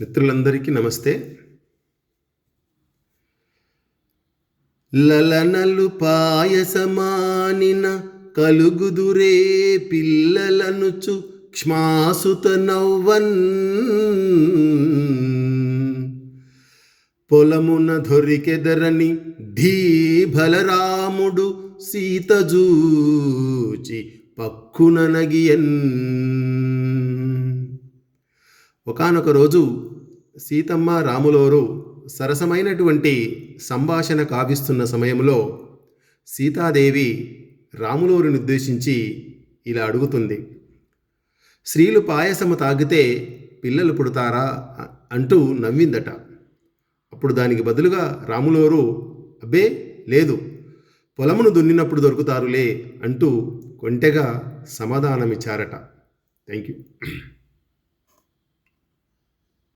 మిత్రులందరికీ నమస్తే. లలనలు పాయసమానిన కలుగుదురే పిల్లలనుచు క్ష్మాసుత నవ్వన్. పొలమున దొరికెదరని ఢీ బలరాముడు సీతజూచి పక్కున నగియన్. ఒకానొక రోజు సీతమ్మ రాములోరు సరసమైనటువంటి సంభాషణ కావిస్తున్న సమయంలో సీతాదేవి రాములోరుని ఉద్దేశించి ఇలా అడుగుతుంది. స్త్రీలు పాయసము తాగితే పిల్లలు పుడతారా? అంటూ నవ్విందట. అప్పుడు దానికి బదులుగా రాములోరు అబ్బే లేదు. పొలమును దున్నినప్పుడు దొరుకుతారులే అంటూ కొంటెగా సమాధానమిచ్చారట. Thank you